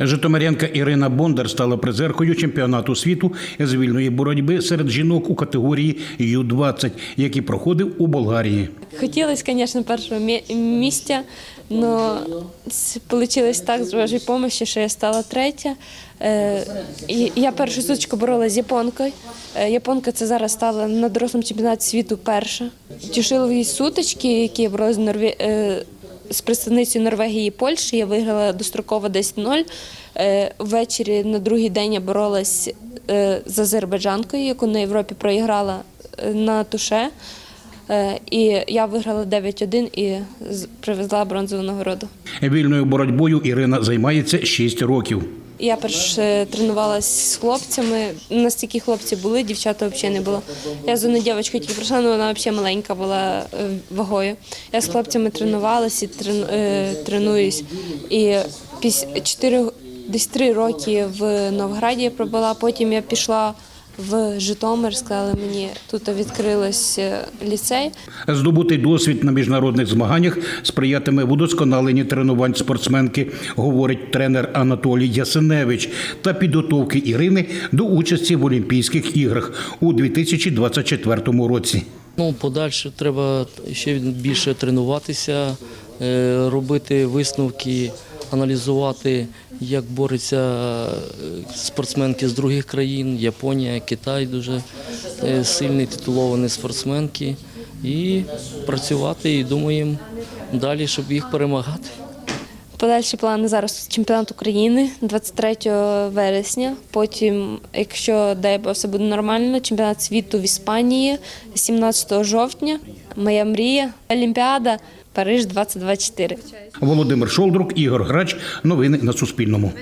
Житомирянка Ірина Бондар стала призеркою чемпіонату світу з вільної боротьби серед жінок у категорії Ю-20, який проходив у Болгарії. Хотілося, звісно, першого місця, але вийшло так з Божої допомоги, що я стала третя. Е, Я першу сутичку боролася з японкою. Е, Японка це зараз стала на дорослому чемпіонаті світу перша. Тішилові сутички, які я боролася з, Норве... з представницею Норвегії і Польщі, я виграла достроково 10-0. Е, Ввечері на другий день я боролась е, з азербайджанкою, яку на Європі проіграла е, на туше. І я виграла 9-1 і привезла бронзову нагороду. Вільною боротьбою Ірина займається 6 років. Я перш тренувалася з хлопцями. У нас тільки хлопці були, дівчата взагалі не було. Я з одною дівчинкою тільки прийшла, але вона взагалі маленька була е, вагою. Я з хлопцями тренувалася і е, тренуюсь. І після 4, десь 3 роки в Новграді я пробула, потім я пішла в Житомир, сказали мені, тут відкрилось е, ліцей. Здобутий досвід на міжнародних змаганнях сприятиме в удосконаленні тренувань спортсменки, говорить тренер Анатолій Ясеневич, та підготовки Ірини до участі в Олімпійських іграх у 2024 році. Ну, подальше треба ще більше тренуватися, е, робити висновки, аналізувати, як борються е, спортсменки з других країн, Японія, Китай дуже е, сильні титуловані спортсменки. І працювати і думаємо далі, щоб їх перемагати. Подальші плани зараз чемпіонат України 23 вересня. Потім, якщо дай Бог, все буде нормально, чемпіонат світу в Іспанії 17 жовтня. Моя мрія Олімпіада Париж 2024. Володимир Шолдрук, Ігор Грач. Новини на Суспільному.